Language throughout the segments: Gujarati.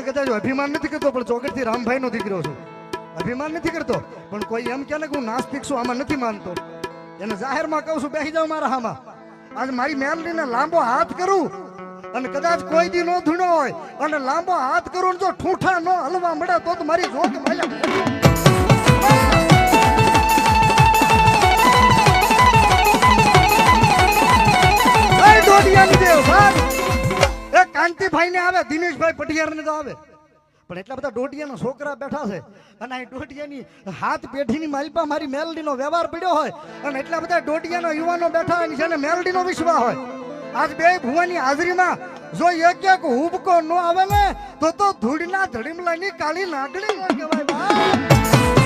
કોઈને કદાચ અભિમાન નથી કરતો, પણ ચોકડથી રામભાઈ નો દીકરો છું. અભિમાન નથી કરતો, પણ કોઈ એમ કે હું નાસ્તિક છું, આમાં નથી માનતો. એને જાહેરમાં કહું છું બેસી જાઉં મારા હામાં. આજ મારી મેલડીને લાંબો હાથ કરું અને કદાચ કોઈ દી નો ધૂણો હોય, અને લાંબો હાથ કરું જો ઠૂઠા નો હલવા મળે તો મારી જોગ મળે. એ દોડિયાની દેવ સાહેબ એ કાંતિભાઈ ને આવે, દિનેશભાઈ પટિયાર ને તો આવે. પણ એટલા બધા દોઢિયાના છોકરા બેઠા છે. અને આ દોઢિયાની હાથ પેઢીની માલપા મારી મેલડીનો વ્યવહાર પડ્યો હોય અને એટલા બધા દોઢિયાના યુવાનો બેઠા હોય જેને મેલડીનો વિશ્વાસ હોય. આજ બે ભુવાની હાજરીમાં જો એક એક હુબકો નો આવે ને, તો તો ધૂળના ધડીમલાની કાળી નાગણી કહેવાય.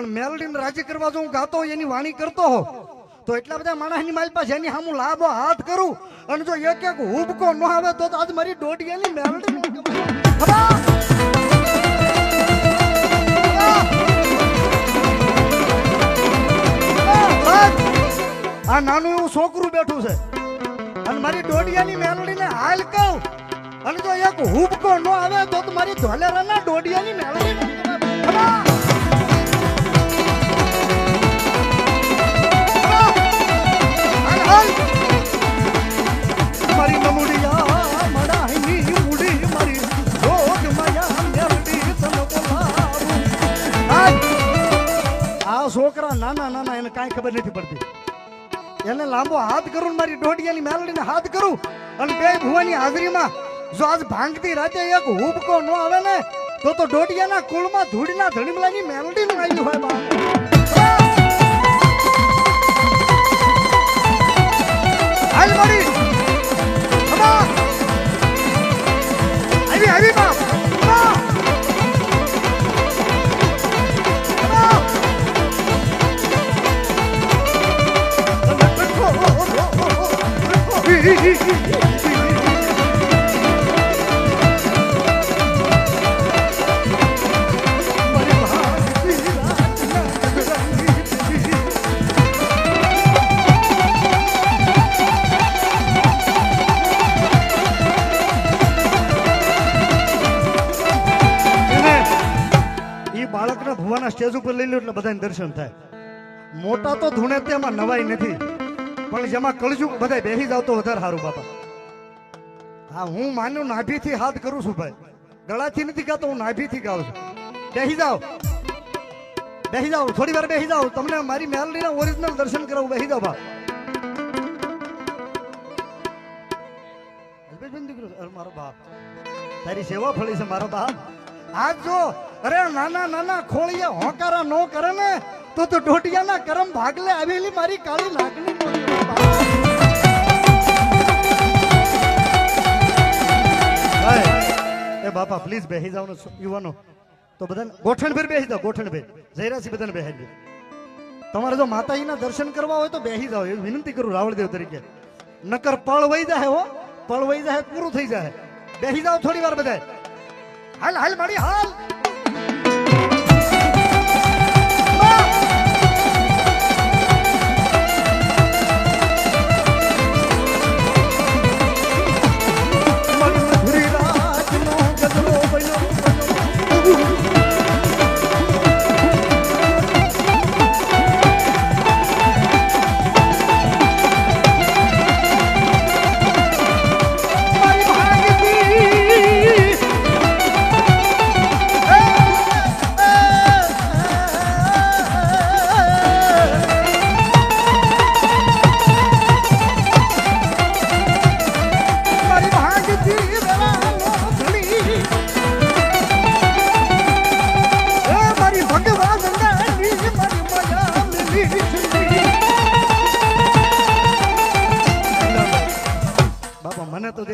પણ મેલડીને રાજી કરવા જો હું ગાતો એની વાણી કરતો હો તો એટલા બધા માણસની મારી પાસે એની સામું લાભો હાથ કરું. અને જો એક એક હુબકો ન આવે તો આજ મારી દોઢિયાની મેલડી? આ નાનું એવું છોકરું બેઠું છે. અને મારી દોડિયાની મેલડીને હાલ કહું. અને જો એક હુબકો ન આવે તો મારી ધોલેરાના દોડિયાની મેલડી છોકરા, નાના નાના, એને કાંઈ ખબર નથી પડતી. એને લાંબો હાથ કરું મારી દોઢિયાની મેલડીને હાથ કરું અને બે ભુવાની હાજરીમાં જો આજ ભાંગતી રાતે એક હુબકો ન આવે ને, તો તો દોઢિયાના કુળમાં ધૂળના ધણીમલાની મેલડીનું આવ્યું હોય બા એટલે બધાને દર્શન થાય. મોટા તો ધૂણે તેમાં નવાઈ નથી. પણ જેમાં કળજુગ બધા બેસી જાવ તો વધારે સારું, બાપા. હા, હું માનું નાભીથી હાથ કરું છું, ભાઈ. ગળાથી નથી ગાતો, હું નાભીથી ગાઉં છું. બેસી જાઓ. બેસી જાઓ. થોડી વાર બેસી જાઓ. તમને મારી મેલડીના ઓરિજિનલ દર્શન કરાવું. બેસી જાઓ બા દીકરો મારો બાપ. તારી સેવા ફળી છે, મારો બાપ. આજ જો અરે નાના નાના ખોળિયા હોકારા નો કરે ને, તો તો ઢોટિયાના કરમ ભાગલે આવેલી મારી કાળી લાગણી બાપા. પ્લીઝ બેસી જાવ યુવાનો. તો બધાને ગોઠણ ભેર બેસી જાઓ, ગોઠણભેર. જયરાશી બધાને બેસી દે. તમારે જો માતાજીના દર્શન કરવા હોય તો બેસી જાઓ. એવી વિનંતી કરું રાવળદેવ તરીકે. નકર પળ વહી જાય હો. પળ વહી જાય, પૂરું થઈ જાય. બેસી જાઓ થોડી વાર બધા હાલ હાલ મારી હાલ.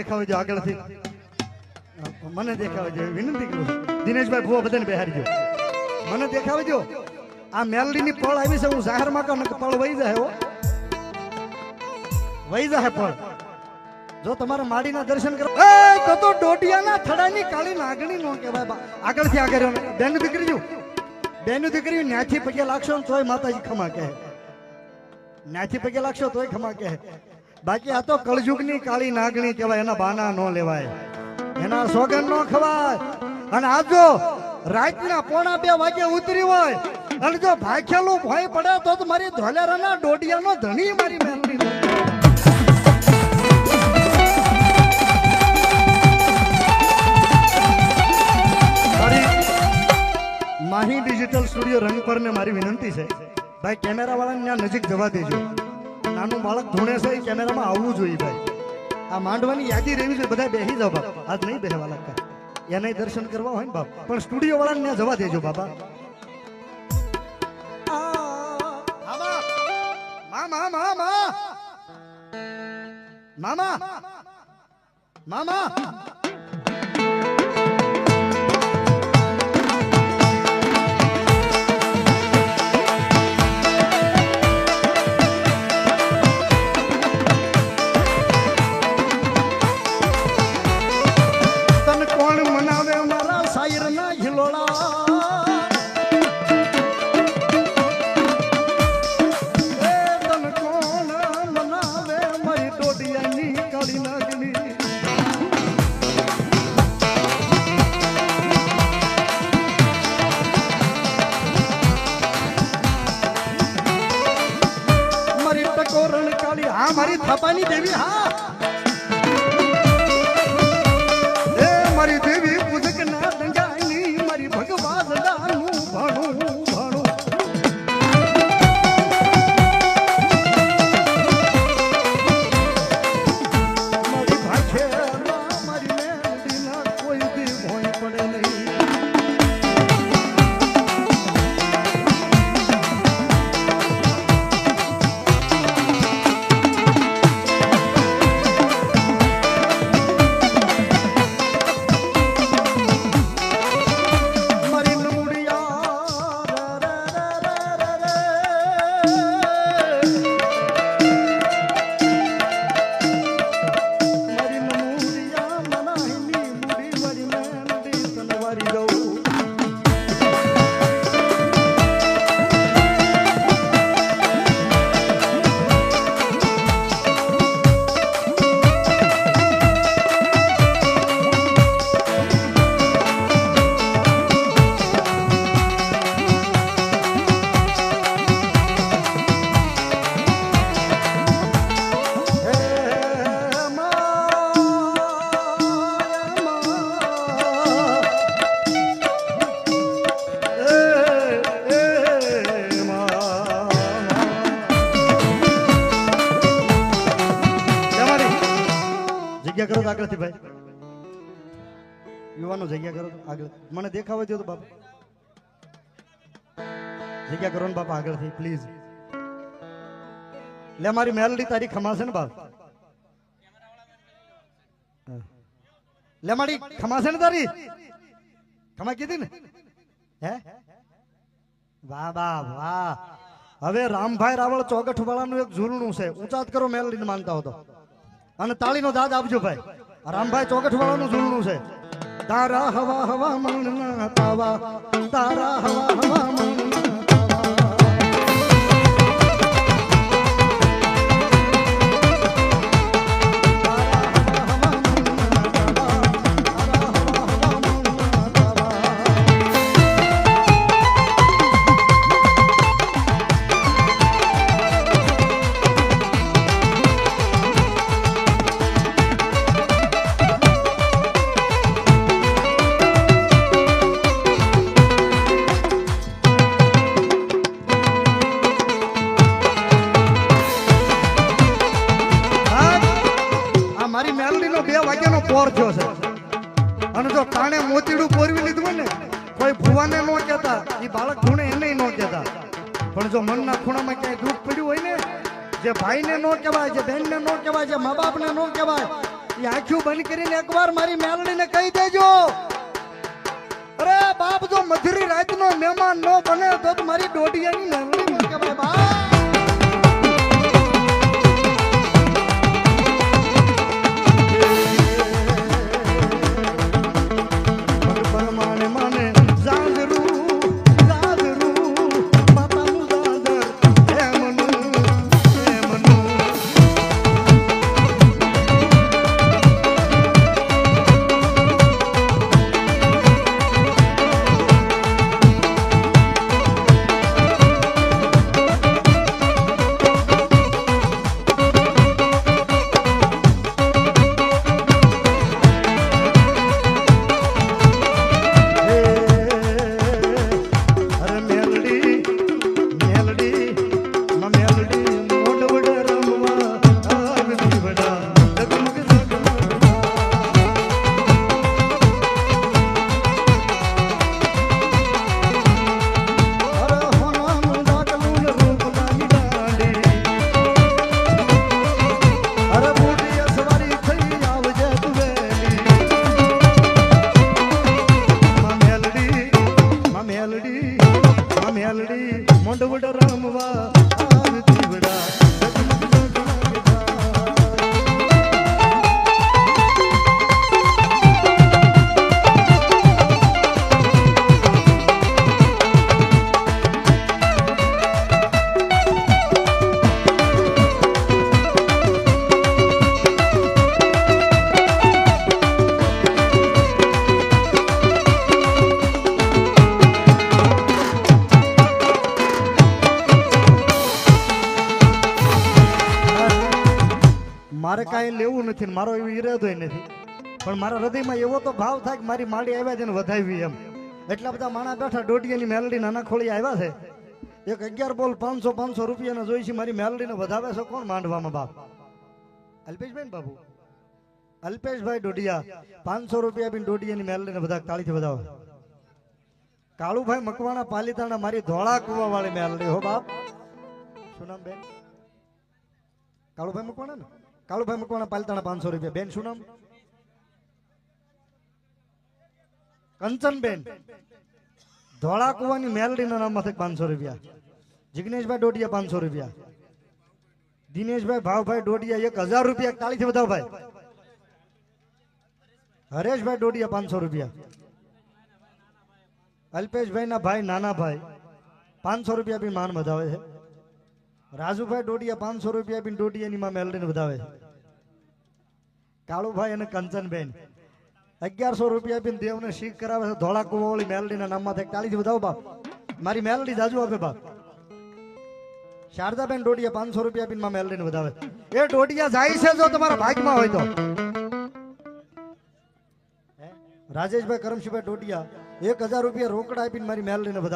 મને તો દેખાવે છે આગળથી. મને દેખાવે છે, વિનંતી કરું દિનેશભાઈ, ભૂવા બધાને બેહારજો. મને દેખાવે જો આ મેલડીની પળ આવી છે, હું જાહેરમાં કહું પળ વહી જાય વહી જાય પળ. જો તમારે માડીના દર્શન કરો એ, તો તો ડોડિયાના થડાની કાળી નાગણી નો કહેવાય આગળ આગળથી આગળ બેન દીકરી જો. બેન દીકરી ન્યાથી પગે લાગશો તોય માતાજી ખમા કહે. ન્યાથી પગે લાગશો તોય ખમા કહે. બાકી આ તો કળજુગની કાળી નાગણી કહેવાય, એના બાના ન લેવાય. એના સોગન નો ખવાય. અને આ જો રાતના પોણા બે વાગે ઉતરી હોય, અને જો ભાખેલું ભોય પડે તો જ મારી ધોલેરાના ડોડિયાનો ધણી મારી મારી માહી ડિજિટલ સ્ટુડિયો રંગપર ને મારી વિનંતી છે. ભાઈ કેમેરા વાળાને નજીક જવા દેજો. નાનું બાળક ધૂણે છે એ કેમેરામાં આવવું જોઈએ ભાઈ. આ માંડવાની યાદી રહેવી જોઈએ બધા બેસી જાઓ બાપ. આજ નહીં બેસવા લાગતા. એને દર્શન કરવા હોય ને બાપ. પણ સ્ટુડિયો વાળાને ત્યાં જવા દેજો બાપા. મામા મામા. મામા. મામા. આગળથી ભાઈ. યુવાનો જગ્યા કરો આગળ. મને દેખાવા દો બાપા. જગ્યા કરો ને બાપા આગળથી પ્લીઝ લે, મારી મેલડી તારી ખમાશે ને બાપ. લે, મારી ખમાશે ને તારી. ખમા કીધી ને? હે? વાહ વાહ વાહ. હવે રામભાઈ રાવળ ચોગઠ વાળાનું એક ઝૂલણું છે. ઉચાત કરો, મેલડીને માનતા હો તો. અને તાળીનો દાદ આપજો ભાઈ. રામભાઈ ચોકઠ વાળાનું ઝૂલણું છે. તારા હવા હવા મન તાવા તારા હવા હવા મન કહેવાય જે મા બાપને ન કહેવાય. એ આંખ્યું બંધ કરીને એકવાર મારી મેલડીને કહી દેજો. અરે, બાપ જો મધુરી રાતનો મહેમાન નો બને તો મારી દોઢિયાની મેલડી ન કહેવાય બા નથી મારો એવો ઈરાદો નથી. પણ મારા હૃદયમાં એવો તો ભાવ થાય કે મારી માડી આવ્યા છે ને વધાવી એમ. એટલા બધા માણા બેઠા દોઢિયાની મેલડી નાના ખોળી આવ્યા છે. એક અગિયાર બોલ પાંચસો પાંચસો રૂપિયાના જોઈ છે મારી મેલડીને વધાવે છે કોણ માંડવામાં બાપ? અલ્પેશભાઈ ને બાબુ અલ્પેશભાઈ ડોડિયા પાંચસો રૂપિયા બી ડોડિયાની મેલડીને બધા તાળીથી વધાવે. કાળુભાઈ મકવાણા પાલિતાણા મારી ધોળા કુવા વાળી મેલડી હો બાપ. શું નામ બેન? કાળુભાઈ મકવાણા ને કાળુભાઈ મકવાણા પાલતાણા પાંચસો રૂપિયા. બેન, શું નામ? કંચનબેન. ધોળા કુવાની મેલડીના નામમાંથી પાંચસો રૂપિયા. જિગ્નેશભાઈ ડોડિયા પાંચસો રૂપિયા. દિનેશભાઈ ભાવભાઈ ડોડિયા એક હજાર રૂપિયા. તાળીથી વધાવો ભાઈ. હરેશભાઈ ડોડિયા પાંચસો રૂપિયા. અલ્પેશભાઈ ના ભાઈ નાના ભાઈ પાંચસો રૂપિયા બી માન વધાવે છે. રાજુભાઈ ડોડિયા પાંચસો રૂપિયા બી ડોડિયાની માં મેલડીને વધાવે કાળુભાઈ અને કંચનબેન. અગિયારસો રૂપિયા બી દેવને શીખ કરાવે છે. ધોળા કુવાવાળી મેલડીના નામમાં તાળીથી વધાવો બાપ. મારી મેલડી જાજુ આપે બાપ. શારદાબેન ડોડિયા પાંચસો રૂપિયા બી માં મેલડીને વધાવે. એ ડોડિયા જાય છે જો તમારા ભાગમાં હોય તો. રાજેશભાઈ કરમશીભાઈ ડોડિયા એક હજાર રૂપિયા રોકડા આપીને મારી મેલડીને વધાવે.